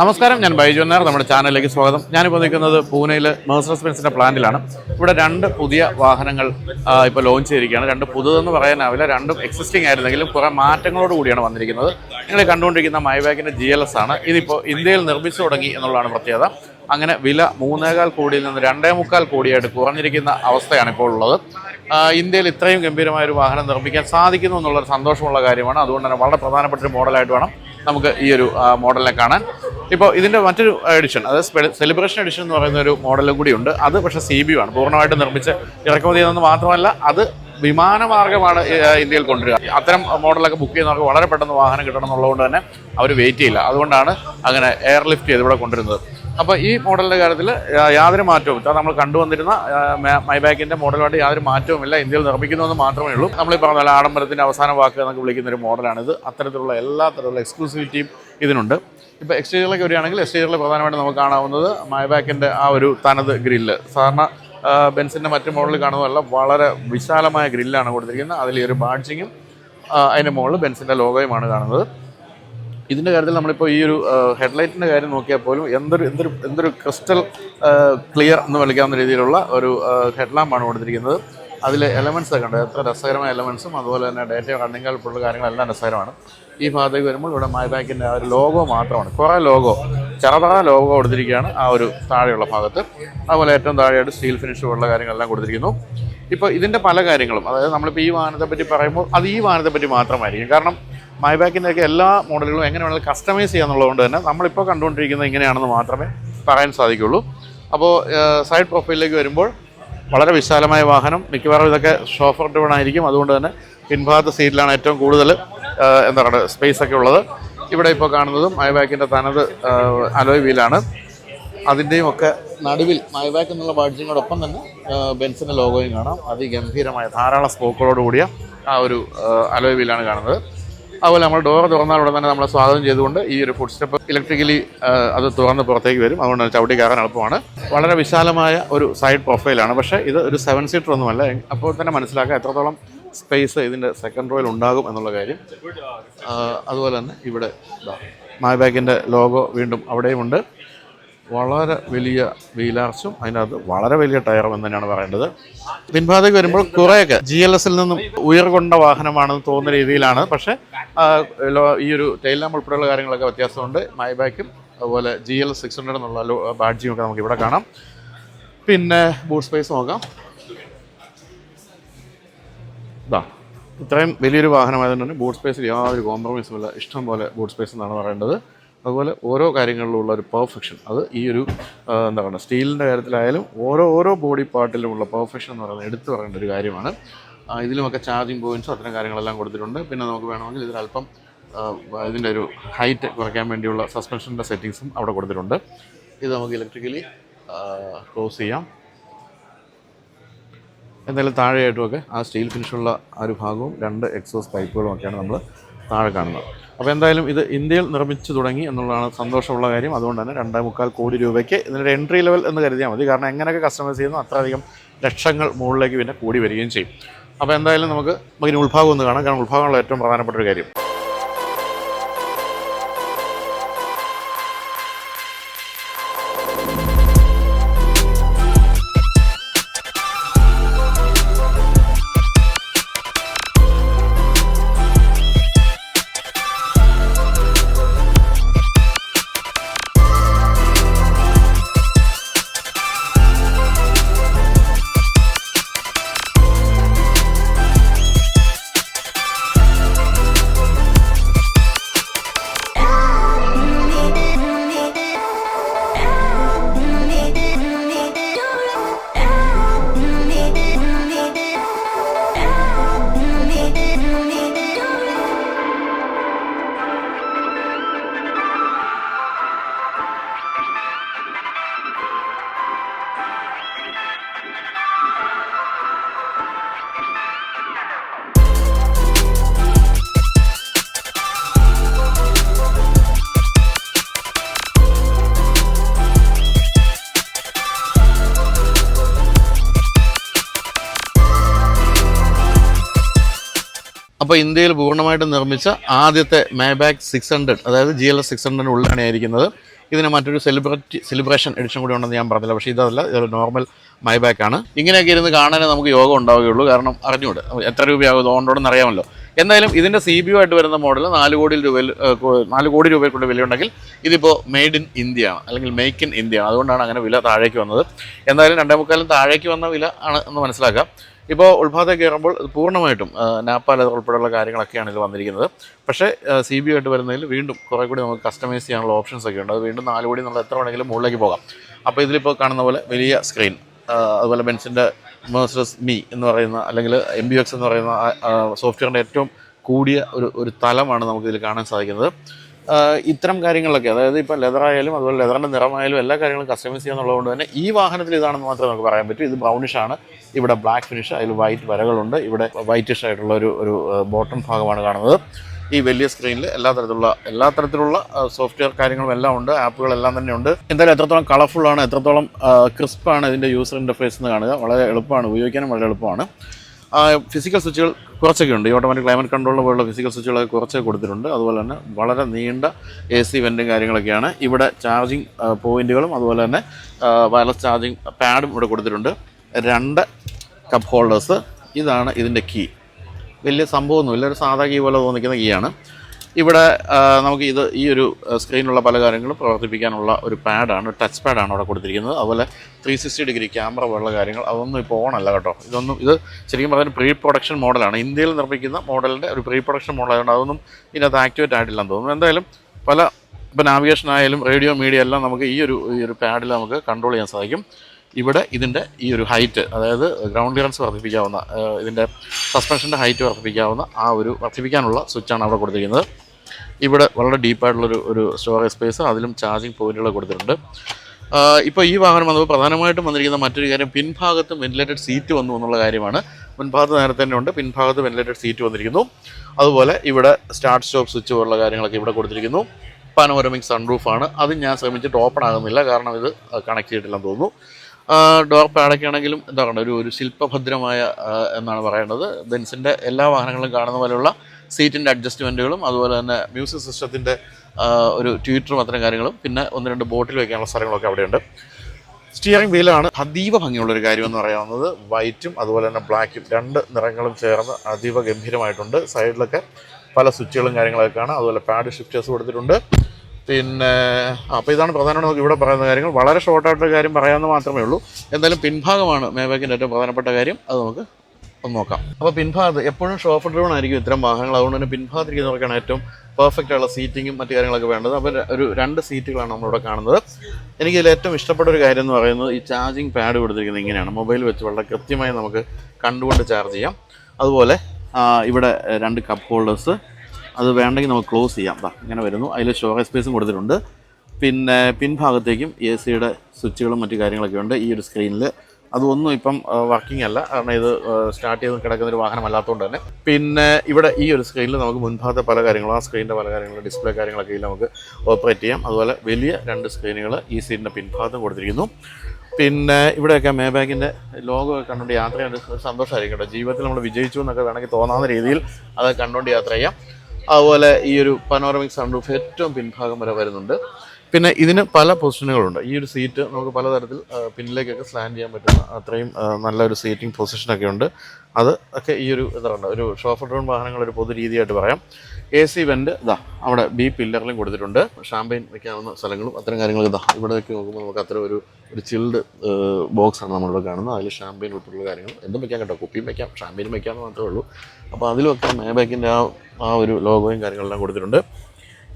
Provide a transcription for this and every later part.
നമസ്കാരം ഞാൻ ബൈജു എന്നാർ നമ്മുടെ ചാനലിലേക്ക് സ്വാഗതം. ഞാനിപ്പോൾ നിൽക്കുന്നത് പൂനെയിൽ മേഴ്സറസ് ബെൻസിന്റെ പ്ലാന്റിലാണ് ഇവിടെ രണ്ട് പുതിയ വാഹനങ്ങൾ ഇപ്പോൾ ലോഞ്ച് ചെയ്തിരിക്കുകയാണ്. രണ്ട് പുതുതെന്ന് പറയാനാവില്ല രണ്ടും എക്സിസ്റ്റിംഗ് ആയിരുന്നെങ്കിലും കുറേ മാറ്റങ്ങളോട് കൂടിയാണ് വന്നിരിക്കുന്നത്. നിങ്ങൾ കണ്ടുകൊണ്ടിരിക്കുന്ന മൈബാക്കിന്റെ ജി എൽ എസ് ആണ്. ഇതിപ്പോൾ ഇന്ത്യയിൽ നിർമ്മിച്ചു തുടങ്ങി എന്നുള്ളതാണ് പ്രത്യേകത. അങ്ങനെ വില മൂന്നേകാൽ കോടിയിൽ നിന്ന് രണ്ടേ മുക്കാൽ കോടിയായിട്ട് കുറഞ്ഞിരിക്കുന്ന അവസ്ഥയാണ് ഇപ്പോൾ ഉള്ളത്. ഇന്ത്യയിൽ ഇത്രയും ഗംഭീരമായ ഒരു വാഹനം നിർമ്മിക്കാൻ സാധിക്കുന്നു എന്നുള്ളൊരു സന്തോഷമുള്ള കാര്യമാണ്. അതുകൊണ്ട് തന്നെ വളരെ പ്രധാനപ്പെട്ട ഒരു മോഡലായിട്ട് വേണം നമുക്ക് ഈ ഒരു മോഡലിനെ കാണാൻ. ഇപ്പോൾ ഇതിന്റെ മറ്റൊരു എഡിഷൻ അതായത് സെലിബ്രേഷൻ എഡിഷൻ എന്ന് പറയുന്ന ഒരു മോഡലും കൂടി ഉണ്ട്. അത് പക്ഷേ സി ബി ആണ്. പൂർണമായിട്ട് നിർമ്മിച്ച് ഇറക്കുമതി ചെയ്യുന്നതെന്ന് മാത്രമല്ല അത് വിമാനമാർഗമാണ് ഇന്ത്യയിൽ കൊണ്ടുവരിക. അത്തരം മോഡലൊക്കെ ബുക്ക് ചെയ്യുന്നവർക്ക് വളരെ പെട്ടെന്ന് വാഹനം കിട്ടണം എന്നുള്ളതുകൊണ്ട് തന്നെ അവർ വെയിറ്റ് ചെയ്യില്ല. അതുകൊണ്ടാണ് അങ്ങനെ എയർലിഫ്റ്റ് ചെയ്ത് ഇവിടെ കൊണ്ടുവരുന്നത്. അപ്പോൾ ഈ മോഡലിന്റെ കാര്യത്തിൽ യാതൊരു മാറ്റവും നമ്മൾ കണ്ടുവന്നിരുന്ന മൈബാക്കിന്റെ മോഡലുമായിട്ട് യാതൊരു മാറ്റവുമില്ല ഇന്ത്യയിൽ നിർമ്മിക്കുന്നതെന്ന് മാത്രമേ ഉള്ളൂ. നമ്മൾ ഈ പറഞ്ഞ ആഡംബരത്തിന്റെ അവസാന വാക്ക് എന്നൊക്കെ വിളിക്കുന്ന ഒരു മോഡലാണിത് അത്തരത്തിലുള്ള എല്ലാ തരത്തിലുള്ള എക്സ്ക്ലൂസിവിറ്റിയും ഇതിനുണ്ട്. ഇപ്പോൾ എക്സ്റ്റീരിയറിലേക്ക് വരികയാണെങ്കിൽ എക്സ്റ്റീരിയറിൽ പ്രധാനമായിട്ട് നമുക്ക് കാണാവുന്നത് മൈബാക്കിന്റെ ആ ഒരു തനത് ഗ്രില്ല് സാധാരണ ബെൻസിന്റെ മറ്റു മോഡലിൽ കാണുന്നതല്ല വളരെ വിശാലമായ ഗ്രില്ലാണ് കൊടുത്തിരിക്കുന്നത്. അതിൽ ഈ ഒരു ബാഡ്ജിങ്ങും അതിന്റെ മുകളിൽ ബെൻസിന്റെ ലോഗോയുമാണ് കാണുന്നത്. ഇതിന്റെ കാര്യത്തിൽ നമ്മളിപ്പോൾ ഈ ഒരു ഹെഡ്ലൈറ്റിന്റെ കാര്യം നോക്കിയാൽ പോലും എന്തൊരു എന്തൊരു എന്തൊരു ക്രിസ്റ്റൽ ക്ലിയർ എന്ന് വിളിക്കാവുന്ന രീതിയിലുള്ള ഒരു ഹെഡ്ലാമ്പാണ് കൊടുത്തിരിക്കുന്നത്. അതിലെ എലമെന്റ്സ് ഒക്കെ ഉണ്ട്. എത്ര രസകരമായ എലമെന്റ്സും അതുപോലെ തന്നെ ഡേറ്റ കണ്ണിങ്ങൾ പോലുള്ള കാര്യങ്ങളെല്ലാം രസകരമാണ്. ഈ ഭാഗത്തേക്ക് വരുമ്പോൾ ഇവിടെ മൈബാക്കിന്റെ ആ ഒരു ലോഗോ മാത്രമാണ്. കുറേ ലോഗോ ചെറുതാ ലോഗോ കൊടുത്തിരിക്കുകയാണ് ആ ഒരു താഴെയുള്ള ഭാഗത്ത്. അതുപോലെ ഏറ്റവും താഴെയായിട്ട് സ്റ്റീൽ ഫിനിഷ് പോലുള്ള കാര്യങ്ങളെല്ലാം കൊടുത്തിരിക്കുന്നു. ഇപ്പോൾ ഇതിന്റെ പല കാര്യങ്ങളും അതായത് നമ്മളിപ്പോൾ ഈ വാഹനത്തെ പറ്റി പറയുമ്പോൾ അത് ഈ വാഹനത്തെ പറ്റി മാത്രമായിരിക്കും. കാരണം മൈബാക്കിന്റെയൊക്കെ എല്ലാ മോഡലുകളും എങ്ങനെ വേണമെങ്കിലും കസ്റ്റമൈസ് ചെയ്യാന്നുള്ളതുകൊണ്ട് തന്നെ നമ്മളിപ്പോൾ കണ്ടുകൊണ്ടിരിക്കുന്നത് ഇങ്ങനെയാണെന്ന് മാത്രമേ പറയാൻ സാധിക്കുള്ളൂ. അപ്പോൾ സൈഡ് പ്രൊഫൈലിലേക്ക് വരുമ്പോൾ വളരെ വിശാലമായ വാഹനം. മിക്കവാറും ഇതൊക്കെ ഷോഫർ ഡ്രിവൺ ആയിരിക്കും അതുകൊണ്ട് തന്നെ പിൻഭാഗത്തെ സീറ്റിലാണ് ഏറ്റവും കൂടുതൽ എന്താ പറയുക സ്പേസ് ഒക്കെ ഉള്ളത്. ഇവിടെ ഇപ്പോൾ കാണുന്നതും മൈബാക്കിന്റെ തനത് അലോയ് വീലാണ് അതിന്റെയും ഒക്കെ നടുവിൽ മൈബാക്ക് എന്നുള്ള ബാഡ്ജിങ്ങോടൊപ്പം തന്നെ ബെൻസിന്റെ ലോഗോയും കാണാം. അതിഗംഭീരമായ ധാരാളം സ്പോക്കുകളോട് കൂടിയ ആ ഒരു അലോയ് വീലാണ് കാണുന്നത്. അതുപോലെ നമ്മൾ ഡോർ തുറന്നാൽ ഉടൻ തന്നെ നമ്മളെ സ്വാഗതം ചെയ്തുകൊണ്ട് ഈ ഒരു ഫുഡ് സ്റ്റെപ്പ് ഇലക്ട്രിക്കലി അത് തുറന്ന് പുറത്തേക്ക് വരും. അതുകൊണ്ട് ചവിട്ടി കയറാൻ എളുപ്പമാണ്. വളരെ വിശാലമായ ഒരു സൈഡ് പ്രൊഫൈലാണ് പക്ഷേ ഇത് ഒരു സെവൻ സീറ്റർ ഒന്നുമല്ല അപ്പോൾ തന്നെ മനസ്സിലാക്കാം എത്രത്തോളം സ്പേസ് ഇതിന്റെ സെക്കൻഡ് റോയിൽ ഉണ്ടാകും എന്നുള്ള കാര്യം. അതുപോലെ തന്നെ ഇവിടെ മായബാക്കിന്റെ ലോഗോ വീണ്ടും അവിടെയുമുണ്ട് വളരെ വലിയ വീലാർച്ചും അതിനകത്ത് വളരെ വലിയ ടയറും എന്ന് തന്നെയാണ് പറയേണ്ടത്. പിൻഭാഗത്തേക്ക് വരുമ്പോൾ കുറേയൊക്കെ ജി എൽ എസിൽ നിന്നും ഉയർകൊണ്ട വാഹനമാണെന്ന് തോന്നുന്ന രീതിയിലാണ്. പക്ഷേ ഈ ഒരു ടൈലാം ഉൾപ്പെടെയുള്ള കാര്യങ്ങളൊക്കെ വ്യത്യാസമുണ്ട്. മൈബാക്കും അതുപോലെ ജി എൽ സിക്സ് ഹൺഡ്രഡ് എന്നുള്ള ബാഡ്ജിയും ഒക്കെ നമുക്ക് ഇവിടെ കാണാം. പിന്നെ ബൂട്ട് സ്പേസ് നോക്കാം. ഇതാ ഇത്രയും വലിയൊരു വാഹനമായതുകൊണ്ട് തന്നെ ബൂട്ട് സ്പേസിൽ യാതൊരു കോംപ്രമൈസും ഇല്ല. ഇഷ്ടം പോലെ ബൂട്ട് സ്പേസ് എന്നാണ് പറയേണ്ടത്. അതുപോലെ ഓരോ കാര്യങ്ങളിലുള്ള ഒരു പെർഫെക്ഷൻ അത് ഈ ഒരു എന്താ പറയുക സ്റ്റീലിന്റെ കാര്യത്തിലായാലും ഓരോ ഓരോ ബോഡി പാർട്ടിലുമുള്ള പെർഫെക്ഷൻ എന്ന് പറയുന്നത് എടുത്തു പറയേണ്ട ഒരു കാര്യമാണ്. ഇതിലുമൊക്കെ ചാർജിങ് പോയിന്റ്സും അത്തരം കാര്യങ്ങളെല്ലാം കൊടുത്തിട്ടുണ്ട്. പിന്നെ നമുക്ക് വേണമെങ്കിൽ ഇതിലല്പം ആ, ഇതിന്റെ ഒരു ഹൈറ്റ് കുറയ്ക്കാൻ വേണ്ടിയുള്ള സസ്പെൻഷന്റെ സെറ്റിങ്സും അവിടെ കൊടുത്തിട്ടുണ്ട്. ഇത് നമുക്ക് ഇലക്ട്രിക്കലി ക്ലോസ് ചെയ്യാം. എന്തായാലും താഴെയായിട്ടുമൊക്കെ ആ സ്റ്റീൽ ഫിനിഷുള്ള ആ ഒരു ഭാഗവും രണ്ട് എക്സോസ് പൈപ്പുകളും ഒക്കെയാണ് നമ്മൾ താഴെ കാണുന്നത്. അപ്പോൾ എന്തായാലും ഇത് ഇന്ത്യയിൽ നിർമ്മിച്ചു തുടങ്ങി എന്നുള്ളതാണ് സന്തോഷമുള്ള കാര്യം. അതുകൊണ്ട് തന്നെ രണ്ടേ മുക്കാൽ കോടി രൂപയ്ക്ക് ഇതിനൊരു എൻട്രി ലെവൽ എന്ന് കരുതിയാൽ മതി. കാരണം എങ്ങനെയൊക്കെ കസ്റ്റമൈസ് ചെയ്യുന്നു അത്രയധികം ലക്ഷങ്ങൾ മുകളിലേക്ക് പിന്നെ കൂടി വരികയും ചെയ്യും. അപ്പോൾ എന്തായാലും നമുക്ക് ഇതിന് ഉൾഭാഗം ഒന്ന് കാണാം. കാരണം ഉത്ഭാഗമുള്ള ഏറ്റവും പ്രധാനപ്പെട്ട ഒരു കാര്യം. ഇന്ത്യയിൽ പൂർണമായിട്ടും നിർമ്മിച്ച ആദ്യത്തെ മേബാക്ക് സിക്സ് ഹൺഡ്രഡ് അതായത് G L S six hundred ഉള്ളിലാണ് ആയിരിക്കുന്നത് ഇതിന് മറ്റൊരു സെലിബ്രിറ്റി സെലിബ്രേഷൻ എഡിഷൻ കൂടി ഉണ്ടെന്ന് ഞാൻ പറഞ്ഞില്ല. പക്ഷേ ഇതല്ല ഇതൊരു നോർമൽ മൈ ബാക്ക് ആണ്. ഇങ്ങനെയൊക്കെ ഇരുന്ന് കാണാനേ നമുക്ക് യോഗം ഉണ്ടാവുകയുള്ളൂ. കാരണം അറിഞ്ഞൂടെ എത്ര രൂപയാകും ഓണ്ടോടെന്ന് അറിയാമല്ലോ എന്തായാലും ഇതിന്റെ സി ബി ആയിട്ട് വരുന്ന മോഡൽ നാല് കോടി രൂപയിൽ നാല് കോടി രൂപയ്ക്കുള്ള വിലയുണ്ടെങ്കിൽ ഇതിപ്പോൾ മെയ്ഡ് ഇൻ ഇന്ത്യ ആണ് അല്ലെങ്കിൽ മേക്ക് ഇൻ ഇന്ത്യ ആണ്. അതുകൊണ്ടാണ് അങ്ങനെ വില താഴേക്ക് വന്നത്. എന്തായാലും രണ്ടേ മുക്കാലും താഴേക്ക് വന്ന വില ആണ് എന്ന് മനസ്സിലാക്കാം. ഇപ്പോൾ ഉൾഭാഗത്തെ കയറുമ്പോൾ പൂർണമായിട്ടും നാപ്പാൽ ഉൾപ്പെടെയുള്ള കാര്യങ്ങളൊക്കെയാണ് ഇത് വന്നിരിക്കുന്നത്. പക്ഷേ സി ബി ആയിട്ട് വരുന്നതിൽ വീണ്ടും കുറേ കൂടി നമുക്ക് കസ്റ്റമൈസ് ചെയ്യാനുള്ള ഓപ്ഷൻസ് ഒക്കെ ഉണ്ട്. അത് വീണ്ടും നാല് കോടി നമ്മൾ എത്ര വേണമെങ്കിലും മുകളിലേക്ക് പോകാം. അപ്പോൾ ഇതിലിപ്പോൾ കാണുന്ന പോലെ വലിയ സ്ക്രീൻ അതുപോലെ ബെൻസിന്റെ മേഴ്സസ് മീ എന്ന് പറയുന്ന അല്ലെങ്കിൽ എം ബി എക്സ് എന്ന് പറയുന്ന സോഫ്റ്റ്വെയറിന്റെ ഏറ്റവും കൂടിയ ഒരു ഒരു തലമാണ് നമുക്കിതിൽ കാണാൻ സാധിക്കുന്നത്. ഇത്തരം കാര്യങ്ങളിലൊക്കെ അതായത് ഇപ്പോൾ ലെതർ ആയാലും അതുപോലെ ലെതറിന്റെ നിറമായാലും എല്ലാ കാര്യങ്ങളും കസ്റ്റമൈസ് ചെയ്യാന്നുള്ളതുകൊണ്ട് തന്നെ ഈ വാഹനത്തിൽ ഇതാണെന്ന് മാത്രമേ നമുക്ക് പറയാൻ പറ്റൂ. ഇത് ബ്രൗണിഷ് ആണ്. ഇവിടെ ബ്ലാക്ക് ഫിനിഷ് അതിൽ വൈറ്റ് വരകളുണ്ട്. ഇവിടെ വൈറ്റിഷ് ആയിട്ടുള്ള ഒരു ഒരു ബോട്ടം ഭാഗമാണ് കാണുന്നത്. ഈ വലിയ സ്ക്രീനിൽ എല്ലാ തരത്തിലുള്ള എല്ലാ തരത്തിലുള്ള സോഫ്റ്റ്വെയർ കാര്യങ്ങളും എല്ലാം ഉണ്ട്. ആപ്പുകളെല്ലാം തന്നെ ഉണ്ട്. എന്തായാലും എത്രത്തോളം കളർഫുള്ളാണ് എത്രത്തോളം ക്രിസ്പാണ് ഇതിന്റെ യൂസർ ഇന്റർഫേസ് എന്ന് കാണുക. വളരെ എളുപ്പമാണ് ഉപയോഗിക്കാനും വളരെ എളുപ്പമാണ്. ഫിസിക്കൽ സ്വിച്ചുകൾ കുറച്ചൊക്കെ ഉണ്ട്. ഈ ഓട്ടോമാറ്റിക് ക്ലൈമറ്റ് കൺട്രോൾ പോലുള്ള ഫിസിക്കൽ സ്വിച്ചുകളൊക്കെ കുറച്ചൊക്കെ കൊടുത്തിട്ടുണ്ട്. അതുപോലെ തന്നെ വളരെ നീണ്ട എ സി വെന്റും കാര്യങ്ങളൊക്കെയാണ് ഇവിടെ ചാർജിങ് പോയിന്റുകളും അതുപോലെ തന്നെ വയർലെസ് ചാർജിങ് പാഡും ഇവിടെ കൊടുത്തിട്ടുണ്ട്. രണ്ട് കപ്പ് ഹോൾഡേഴ്സ് ഇതാണ് ഇതിന്റെ കീ വലിയ സംഭവമൊന്നുമില്ല. ഒരു സാധാ കീ പോലെ തോന്നിക്കുന്ന കീയാണ് ഇവിടെ നമുക്ക് ഇത് ഈ ഒരു സ്ക്രീനിലുള്ള പല കാര്യങ്ങളും പ്രവർത്തിപ്പിക്കാനുള്ള ഒരു പാഡാണ് ടച്ച് പാഡാണ് അവിടെ കൊടുത്തിരിക്കുന്നത്. അതുപോലെ ത്രീ സിക്സ്റ്റി ഡിഗ്രി ക്യാമറ പോലുള്ള കാര്യങ്ങൾ അതൊന്നും ഇപ്പോൾ ഓണല്ല കേട്ടോ. ഇതൊന്നും ഇത് ശരിക്കും പറഞ്ഞാൽ പ്രീ പ്രൊഡക്ഷൻ മോഡലാണ് ഇന്ത്യയിൽ നിർമ്മിക്കുന്ന മോഡലിന്റെ ഒരു പ്രീ പ്രൊഡക്ഷൻ മോഡലായതുകൊണ്ട് അതൊന്നും ഇതിനകത്ത് ആക്ടിവേറ്റ് ആയിട്ടില്ലെന്ന് തോന്നുന്നു. എന്തായാലും പല ഇപ്പോൾ നാവിഗേഷൻ ആയാലും റേഡിയോ മീഡിയ എല്ലാം നമുക്ക് ഈ ഒരു ഈ ഒരു പാഡിൽ നമുക്ക് കൺട്രോൾ ചെയ്യാൻ സാധിക്കും. ഇവിടെ ഇതിന്റെ ഈ ഒരു ഹൈറ്റ് അതായത് ഗ്രൗണ്ട് ക്ലിയറൻസ് വർദ്ധിപ്പിക്കാവുന്ന ഇതിന്റെ സസ്പെൻഷന്റെ ഹൈറ്റ് വർദ്ധിപ്പിക്കാവുന്ന ആ ഒരു വർദ്ധിപ്പിക്കാനുള്ള സ്വിച്ചാണ് അവിടെ കൊടുത്തിരിക്കുന്നത്. ഇവിടെ വളരെ ഡീപ്പായിട്ടുള്ളൊരു ഒരു സ്റ്റോറേജ് സ്പേസ് അതിലും ചാർജിങ് പോയിന്റുകൾ കൊടുത്തിട്ടുണ്ട്. ഇപ്പോൾ ഈ വാഹനം വന്നപ്പോൾ പ്രധാനമായിട്ടും വന്നിരിക്കുന്ന മറ്റൊരു കാര്യം പിൻഭാഗത്തും വെന്റിലേറ്റഡ് സീറ്റ് വന്നു എന്നുള്ള കാര്യമാണ്. മുൻഭാഗത്ത് നേരത്തെ തന്നെ ഉണ്ട് പിൻഭാഗത്ത് വെന്റിലേറ്റഡ് സീറ്റ് വന്നിരിക്കുന്നു. അതുപോലെ ഇവിടെ സ്റ്റാർട്ട് സ്റ്റോപ്പ് സ്വിച്ച് പോലുള്ള കാര്യങ്ങളൊക്കെ ഇവിടെ കൊടുത്തിരിക്കുന്നു. പാനോരമിക് സൺറൂഫാണ് അത് ഞാൻ ശ്രമിച്ചിട്ട് ഓപ്പൺ ആകുന്നില്ല കാരണം ഇത് കണക്ട് ചെയ്തിട്ടില്ലെന്ന് തോന്നുന്നു. ഡോർ പാഡൊക്കെ ആണെങ്കിലും എന്താ പറയുക ഒരു ഒരു ശില്പഭദ്രമായ എന്നാണ് പറയേണ്ടത്. ബെൻസിന്റെ എല്ലാ വാഹനങ്ങളും കാണുന്ന പോലെയുള്ള സീറ്റിന്റെ അഡ്ജസ്റ്റ്മെന്റുകളും അതുപോലെ തന്നെ മ്യൂസിക് സിസ്റ്റത്തിന്റെ ഒരു ട്യൂറ്ററും അത്തരം കാര്യങ്ങളും പിന്നെ ഒന്ന് രണ്ട് ബോട്ടിൽ വയ്ക്കാനുള്ള സ്ഥലങ്ങളൊക്കെ അവിടെയുണ്ട്. സ്റ്റിയറിംഗ് വീലാണ് അതീവ ഭംഗിയുള്ള ഒരു കാര്യം എന്ന് പറയാവുന്നത്. വൈറ്റും അതുപോലെ തന്നെ ബ്ലാക്കും രണ്ട് നിറങ്ങളും ചേർന്ന് അതീവ ഗംഭീരമായിട്ടുണ്ട്. സൈഡിലൊക്കെ പല സ്വിച്ചുകളും കാര്യങ്ങളൊക്കെ കാണാം. അതുപോലെ പാഡ് ഷിഫ്റ്റേഴ്സ് കൊടുത്തിട്ടുണ്ട്. പിന്നെ അപ്പോൾ ഇതാണ് പ്രധാനമായിട്ട് നമുക്ക് ഇവിടെ പറയുന്ന കാര്യങ്ങൾ. വളരെ ഷോർട്ടായിട്ട് കാര്യം പറയാമെന്ന് മാത്രമേ ഉള്ളൂ. എന്തായാലും പിൻഭാഗമാണ് മേബാക്കിന്റെ ഏറ്റവും പ്രധാനപ്പെട്ട കാര്യം. അത് നമുക്ക് ഒന്ന് നോക്കാം. അപ്പോൾ പിൻഭാഗത്ത് എപ്പോഴും ഷോഫ് ഡ്രോൺ ആയിരിക്കും ഇത്തരം വാഹനങ്ങൾ. അതുകൊണ്ട് തന്നെ പിൻഭാഗത്തിരിക്കുന്നവർക്കാണ് ഏറ്റവും പെർഫെക്റ്റ് ആയുള്ള സീറ്റിങ്ങും മറ്റു കാര്യങ്ങളൊക്കെ വേണ്ടത്. അപ്പോൾ ഒരു രണ്ട് സീറ്റുകളാണ് നമ്മളിവിടെ കാണുന്നത്. എനിക്ക് ഇതിൽ ഏറ്റവും ഇഷ്ടപ്പെട്ട ഒരു കാര്യം എന്ന് പറയുന്നത് ഈ ചാർജിങ് പാഡ് കൊടുത്തിരിക്കുന്നത് ഇങ്ങനെയാണ്. മൊബൈൽ വെച്ച് വളരെ കൃത്യമായി നമുക്ക് കണ്ടുകൊണ്ട് ചാർജ് ചെയ്യാം. അതുപോലെ ഇവിടെ രണ്ട് കപ്പ് ഹോൾഡേഴ്സ് അത് വേണ്ടെങ്കിൽ നമുക്ക് ക്ലോസ് ചെയ്യാം. ദാ ഇങ്ങനെ വരുന്നു. അതിൽ സ്റ്റോറേജ് സ്പേസും കൊടുത്തിട്ടുണ്ട്. പിന്നെ പിൻഭാഗത്തേക്കും എ സിയുടെ സ്വിച്ചുകളും മറ്റു കാര്യങ്ങളൊക്കെ ഉണ്ട് ഈ ഒരു സ്ക്രീനിൽ അതൊന്നും ഇപ്പം വർക്കിംഗ് അല്ല. കാരണം ഇത് സ്റ്റാർട്ട് ചെയ്ത് കിടക്കുന്ന ഒരു വാഹനം അല്ലാത്തതുകൊണ്ട് തന്നെ. പിന്നെ ഇവിടെ ഈ ഒരു സ്ക്രീനിൽ നമുക്ക് മുൻഭാഗത്തെ പല കാര്യങ്ങളും ആ സ്ക്രീനിന്റെ പല കാര്യങ്ങളും ഡിസ്പ്ലേ കാര്യങ്ങളൊക്കെ ഇതിൽ നമുക്ക് ഓപ്പറേറ്റ് ചെയ്യാം. അതുപോലെ വലിയ രണ്ട് സ്ക്രീനുകൾ ഈ സീറ്റിന്റെ പിൻഭാഗത്തും കൊടുത്തിരിക്കുന്നു. പിന്നെ ഇവിടെയൊക്കെ മേ ബാഗിന്റെ ലോഗോ കണ്ടുകൊണ്ട് യാത്ര ചെയ്യാൻ ഒരു സന്തോഷമായിരിക്കും കേട്ടോ. ജീവിതത്തിൽ നമ്മൾ വിജയിച്ചു എന്നൊക്കെ വേണമെങ്കിൽ തോന്നാവുന്ന രീതിയിൽ അത് കണ്ടുകൊണ്ട് യാത്ര ചെയ്യാം. അതുപോലെ ഈ ഒരു പനോറമിക് സൺറൂഫ് ഏറ്റവും പിൻഭാഗം വരെ വരുന്നുണ്ട്. പിന്നെ ഇതിന് പല പൊസിഷനുകളുണ്ട്. ഈ ഒരു സീറ്റ് നമുക്ക് പലതരത്തിൽ പിന്നിലേക്കൊക്കെ സ്ലാൻഡ് ചെയ്യാൻ പറ്റുന്ന അത്രയും നല്ലൊരു സീറ്റിംഗ് പൊസിഷനൊക്കെ ഉണ്ട്. അത് ഒക്കെ ഈ ഒരു ഇതാണ് ഒരു ഷോഫർ ഡ്രോൺ വാഹനങ്ങൾ ഒരു പൊതു രീതിയായിട്ട് പറയാം. എ സി വെന്റ് ഇതാ അവിടെ ബി പില്ലറിലും കൊടുത്തിട്ടുണ്ട്. ഷാമ്പയിൻ വെക്കാവുന്ന സ്ഥലങ്ങളും അത്തരം കാര്യങ്ങളൊക്കെ ഇതാ ഇവിടെയൊക്കെ നോക്കുമ്പോൾ നമുക്ക് അത്ര ഒരു ഒരു ചിൽഡ് ബോക്സാണ് നമ്മളിവിടെ കാണുന്നത്. അതിൽ ഷാമ്പയിൻ ഉൾപ്പെടെയുള്ള കാര്യങ്ങൾ എന്തും വെക്കാം കേട്ടോ. കുപ്പിയും വെക്കാം ഷാമ്പയിനും വെക്കാമെന്ന് മാത്രമേ ഉള്ളൂ. അപ്പോൾ അതിലൊക്കെ മേബാക്കിന്റെ ആ ആ ഒരു ലോഗോയും കാര്യങ്ങളെല്ലാം കൊടുത്തിട്ടുണ്ട്.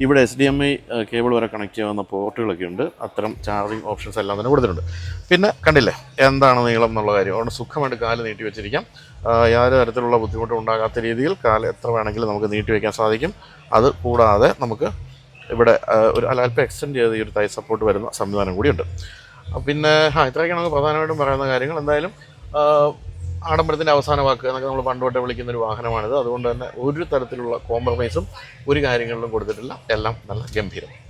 ഇവിടെ S D M I cable വരെ കണക്ട് ചെയ്യാവുന്ന പോർട്ടുകളൊക്കെ ഉണ്ട്. അത്തരം ചാർജിങ് ഓപ്ഷൻസ് എല്ലാം തന്നെ കൊടുത്തിട്ടുണ്ട്. പിന്നെ കണ്ടില്ലേ എന്താണ് നീളം എന്നുള്ള കാര്യം? അതുകൊണ്ട് സുഖമായിട്ട് കാൽ നീട്ടി വെച്ചിരിക്കാം. യാതൊരു തരത്തിലുള്ള ബുദ്ധിമുട്ടും ഉണ്ടാകാത്ത രീതിയിൽ കാൽ എത്ര വേണമെങ്കിലും നമുക്ക് നീട്ടി വയ്ക്കാൻ സാധിക്കും. അത് കൂടാതെ നമുക്ക് ഇവിടെ ഒരു അല്പം എക്സ്റ്റെൻഡ് ചെയ്ത് ഈ ഒരു തൈ സപ്പോർട്ട് വരുന്ന സംവിധാനം കൂടിയുണ്ട്. പിന്നെ ആ ഇത്രയൊക്കെയാണ് നമുക്ക് പ്രധാനമായിട്ടും പറയുന്ന കാര്യങ്ങൾ. എന്തായാലും ആഡംബരത്തിന്റെ അവസാന വാക്ക് എന്നൊക്കെ നമ്മൾ പണ്ടോട്ടെ വിളിക്കുന്ന ഒരു വാഹനമാണിത്. അതുകൊണ്ട് തന്നെ ഒരു തരത്തിലുള്ള കോംപ്രമൈസും ഒരു കാര്യങ്ങളിലും കൊടുത്തിട്ടില്ല. എല്ലാം നല്ല ഗംഭീരം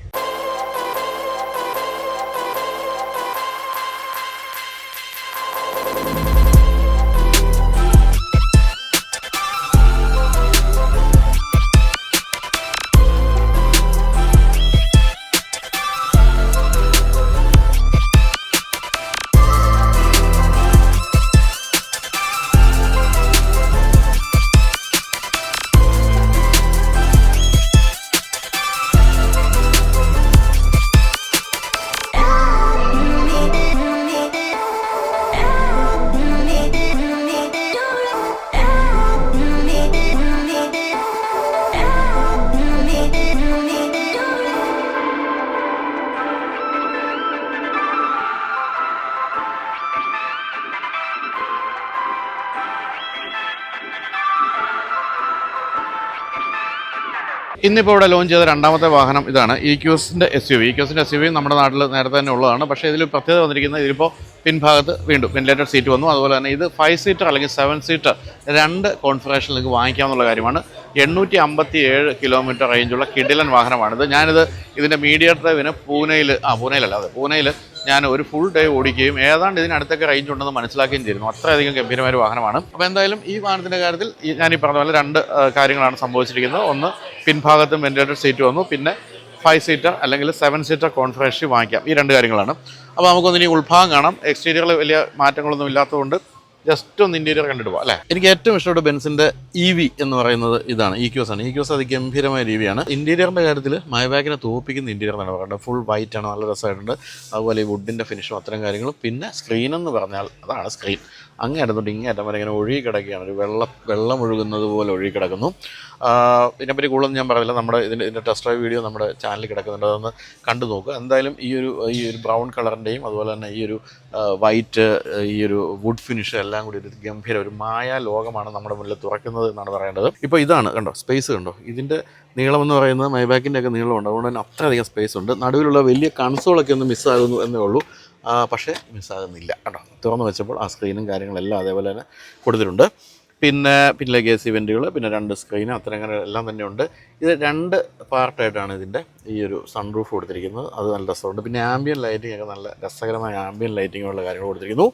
ഇന്നിപ്പോൾ ഇവിടെ ലോഞ്ച് ചെയ്ത രണ്ടാമത്തെ വാഹനം ഇതാണ്. ഇ ക്യൂസിന്റെ എസ് യു വി ഇ ക്യൂസിന്റെ എസ് യു വി നമ്മുടെ നാട്ടിൽ നേരത്തെ തന്നെ ഉള്ളതാണ്. പക്ഷേ ഇതിൽ പ്രത്യേകത വന്നിരിക്കുന്നത് ഇതിലിപ്പോൾ പിൻഭാഗത്ത് വീണ്ടും വെന്റിലേറ്റഡ് സീറ്റ് വന്നു. അതുപോലെ തന്നെ ഇത് ഫൈവ് സീറ്റർ അല്ലെങ്കിൽ സെവൻ സീറ്റർ രണ്ട് കോൺഫിഗറേഷൻ നിങ്ങൾക്ക് വാങ്ങിക്കാമെന്നുള്ള കാര്യമാണ്. എണ്ണൂറ്റി അമ്പത്തി ഏഴ് കിലോമീറ്റർ റേഞ്ചുള്ള കിഡിലൻ വാഹനമാണിത്. ഞാനിത് ഇതിന്റെ മീഡിയ ഡ്രൈവിന് പൂനെയിൽ ആ പൂനെയിലല്ല അതെ പൂനെയിൽ ഞാൻ ഒരു ഫുൾ ഡേ ഓടിക്കുകയും ഏതാണ്ട് ഇതിനടുത്തൊക്കെ റേഞ്ച് ഉണ്ടെന്ന് മനസ്സിലാക്കുകയും ചെയ്തിരുന്നു. അത്രയധികം ഗംഭീരമായ ഒരു വാഹനമാണ്. അപ്പോൾ എന്തായാലും ഈ വാഹനത്തിന്റെ കാര്യത്തിൽ ഞാൻ ഈ പറഞ്ഞ പോലെ രണ്ട് കാര്യങ്ങളാണ് സംഭവിച്ചിരിക്കുന്നത്. ഒന്ന് പിൻഭാഗത്തും വെന്റിലേറ്റഡ് സീറ്റ് വന്നു. പിന്നെ ഫൈവ് സീറ്റർ അല്ലെങ്കിൽ സെവൻ സീറ്റർ കോൺഫറൻസ് വാങ്ങിക്കാം. ഈ രണ്ട് കാര്യങ്ങളാണ്. അപ്പോൾ നമുക്കൊന്നിനി ഉത്ഭാഗം കാണാം. എക്സ്റ്റീരിയറിൽ വലിയ മാറ്റങ്ങളൊന്നും ഇല്ലാത്തതുകൊണ്ട് ജസ്റ്റ് ഒന്ന് ഇന്റീരിയർ കണ്ടിട്ട് പോകാം അല്ലേ? എനിക്ക് ഏറ്റവും ഇഷ്ടപ്പെട്ട ബെൻസിന്റെ ഇ വി എന്ന് പറയുന്നത് ഇതാണ്. ഇ ക്യൂസ് ആണ്. ഇ ക്യൂസ് അതിഗംഭീരമായ രീതിയാണ് ഇന്റീരിയറിന്റെ കാര്യത്തിൽ മൈബാഗിനെ തോപ്പിക്കുന്ന ഇന്റീരിയർ എന്നാണ് പറയുന്നത്. ഫുൾ വൈറ്റ് ആണ് നല്ല രസമായിട്ടുണ്ട്. അതുപോലെ ഈ വുഡിന്റെ ഫിനിഷും അത്തരം കാര്യങ്ങളും. പിന്നെ സ്ക്രീൻ എന്ന് പറഞ്ഞാൽ അതാണ് സ്ക്രീൻ അങ്ങനെ ഇടുന്നുണ്ട് ഇങ്ങേ അറ്റം വരെ ഇങ്ങനെ ഒഴുകി കിടക്കുകയാണ്. ഒരു വെള്ളം വെള്ളം ഒഴുകുന്നത് പോലെ ഒഴുകി കിടക്കുന്നു. ഇതിനെപ്പറ്റി കൂടുതലൊന്നും ഞാൻ പറയില്ല നമ്മുടെ ഇതിന്റെ ഇതിന്റെ ടെസ്റ്റ് ഡ്രൈവ് വീഡിയോ നമ്മുടെ ചാനലിൽ കിടക്കുന്നുണ്ട്. അതൊന്ന് കണ്ടു നോക്കുക എന്തായാലും ഈ ഒരു ഈ ഒരു ബ്രൗൺ കളറിന്റെയും അതുപോലെ തന്നെ ഈ ഒരു വൈറ്റ് ഈ ഒരു വുഡ് ഫിനിഷ് എല്ലാം കൂടി ഒരു ഗംഭീര ഒരു മായ ലോകമാണ് നമ്മുടെ മുന്നിൽ തുറക്കുന്നത് എന്നാണ് പറയേണ്ടത്. ഇപ്പോൾ ഇതാണ് കണ്ടോ സ്പേസ് കണ്ടോ? ഇതിന്റെ നീളം എന്ന് പറയുന്നത് മൈബാക്കിന്റെ ഒക്കെ നീളമുണ്ട്. അതുകൊണ്ട് തന്നെ അത്രയധികം സ്പേസ് ഉണ്ട്. നടുവിലുള്ള വലിയ കൺസോളൊക്കെ ഒന്ന് മിസ്സാകുന്നു എന്നേ ഉള്ളൂ. പക്ഷേ മിസ്സാകുന്നില്ല കേട്ടോ തുറന്ന് വെച്ചപ്പോൾ ആ സ്ക്രീനും കാര്യങ്ങളെല്ലാം അതേപോലെ തന്നെ കൊടുത്തിട്ടുണ്ട്. പിന്നെ പിന്നെ ഗ്യാസ് സി വെന്റുകൾ പിന്നെ രണ്ട് സ്ക്രീൻ അത്തരം അങ്ങനെ എല്ലാം തന്നെ ഉണ്ട്. ഇത് രണ്ട് പാർട്ടായിട്ടാണ് ഇതിന്റെ ഈ ഒരു സൺറൂഫ് കൊടുത്തിരിക്കുന്നത്. അത് നല്ല രസമുണ്ട്. പിന്നെ ആംബിയൻ ലൈറ്റിംഗ് ഒക്കെ നല്ല രസകരമായ ആംബിയൻ ലൈറ്റിങ്ങുള്ള കാര്യങ്ങൾ കൊടുത്തിരിക്കുന്നു.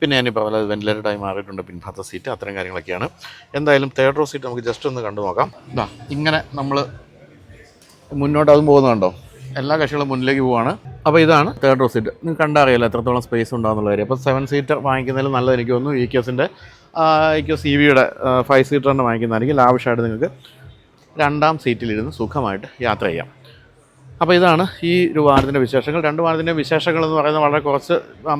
പിന്നെ ഞാനിപ്പോൾ പറഞ്ഞ വെന്റിലേറ്റഡായി മാറിയിട്ടുണ്ട്. പിൻഭാഗത്തെ സീറ്റ് അത്തരം കാര്യങ്ങളൊക്കെയാണ്. എന്തായാലും തേർഡ് റോ സീറ്റ് നമുക്ക് ജസ്റ്റ് ഒന്ന് കണ്ടു നോക്കാം. ഇതാ ഇങ്ങനെ നമ്മൾ മുന്നോട്ട് അതും പോകുന്നുണ്ടോ എല്ലാ കക്ഷികളും മുന്നിലേക്ക് പോവാണ്. അപ്പോൾ ഇതാണ് തേർഡ് റോ സീറ്റ് നിങ്ങൾക്ക് കണ്ടറിയാലോ എത്രത്തോളം സ്പേസ് ഉണ്ടാകുന്നുള്ള കാര്യം. അപ്പോൾ സെവൻ സീറ്റർ വാങ്ങിക്കുന്നതിൽ നല്ലത് എനിക്ക് തോന്നുന്നു ഇ കെസിന്റെ ഇ കെ സി വിയുടെ ഫൈവ് സീറ്ററിന്റെ വാങ്ങിക്കുന്നതായിരിക്കും ലാവിഷായിട്ട് നിങ്ങൾക്ക് രണ്ടാം സീറ്റിലിരുന്ന് സുഖമായിട്ട് യാത്ര ചെയ്യാം. അപ്പോൾ ഇതാണ് ഈ ഒരു വാഹനത്തിന്റെ വിശേഷങ്ങൾ. രണ്ട് വാഹനത്തിന്റെ വിശേഷങ്ങൾ എന്ന് പറയുന്നത് വളരെ കുറച്ച്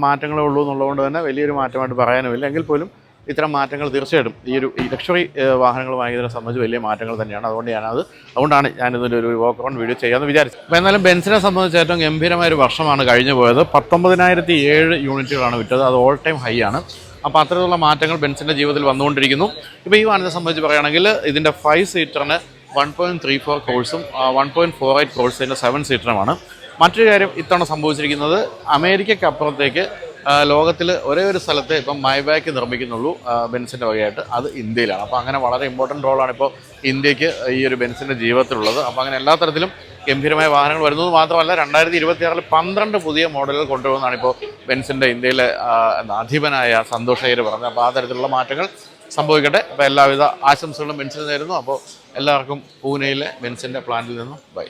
മാറ്റങ്ങളേ ഉള്ളൂ എന്നുള്ളതുകൊണ്ട് തന്നെ വലിയൊരു മാറ്റമായിട്ട് പറയാനുമില്ല. എങ്കിൽ പോലും ഇത്തരം മാറ്റങ്ങൾ തീർച്ചയായിട്ടും ഈ ഒരു ലക്ഷറി വാഹനങ്ങൾ വാങ്ങിയതിനെ സംബന്ധിച്ച് വലിയ മാറ്റങ്ങൾ തന്നെയാണ്. അതുകൊണ്ട് ഞാനത് അതുകൊണ്ടാണ് ഞാനിതിന്റെ ഒരു വോക്ക് ഓൺ വീഡിയോ ചെയ്യാമെന്ന് വിചാരിച്ചത്. അപ്പോൾ എന്നാലും ബെൻസിനെ സംബന്ധിച്ച് ഏറ്റവും ഗംഭീരമായ ഒരു വർഷമാണ് കഴിഞ്ഞു പോയത്. പത്തൊമ്പതിനായിരത്തി ഏഴ് യൂണിറ്റുകളാണ് വിറ്റത് അത് ഓൾ ടൈം ഹൈ ആണ്. അപ്പോൾ അത്തരത്തിലുള്ള മാറ്റങ്ങൾ ബെൻസിന്റെ ജീവിതത്തിൽ വന്നുകൊണ്ടിരിക്കുന്നു. ഇപ്പോൾ ഈ വാഹനത്തെ സംബന്ധിച്ച് പറയുകയാണെങ്കിൽ ഇതിന്റെ ഫൈവ് സീറ്ററിന് വൺ പോയിന്റ് ത്രീ ഫോർ കോഴ്സും വൺ പോയിന്റ് ഫോർ എയ്റ്റ് കോഴ്സിന്റെ സെവൻ സീറ്ററുമാണ് മറ്റൊരു കാര്യം ഇത്തവണ സംഭവിച്ചിരിക്കുന്നത് അമേരിക്കയ്ക്കപ്പുറത്തേക്ക് ലോകത്തിൽ ഒരേ ഒരു സ്ഥലത്ത് ഇപ്പം മൈബാക്ക് നിർമ്മിക്കുന്നുള്ളൂ ബെൻസിന്റെ വകയായിട്ട്. അത് ഇന്ത്യയിലാണ്. അപ്പോൾ അങ്ങനെ വളരെ ഇമ്പോർട്ടന്റ് റോളാണ് ഇപ്പോൾ ഇന്ത്യയ്ക്ക് ഈ ഒരു ബെൻസിന്റെ ജീവിതത്തിലുള്ളത്. അപ്പോൾ അങ്ങനെ എല്ലാ തരത്തിലും ഗംഭീരമായ വാഹനങ്ങൾ വരുന്നത് മാത്രമല്ല രണ്ടായിരത്തി ഇരുപത്തിയാറിൽ പന്ത്രണ്ട് പുതിയ മോഡലുകൾ കൊണ്ടുവന്നാണ് ഇപ്പോൾ ബെൻസിന്റെ ഇന്ത്യയിലെ അധിപനായ സന്തോഷ് അയ്യർ പറഞ്ഞത്. അപ്പോൾ ആ തരത്തിലുള്ള മാറ്റങ്ങൾ സംഭവിക്കട്ടെ. അപ്പോൾ എല്ലാവിധ ആശംസകളും ബെൻസിന് നേരുന്നു. അപ്പോൾ എല്ലാവർക്കും പൂനെയിലെ ബെൻസിന്റെ പ്ലാന്റിൽ നിന്നും ബൈ.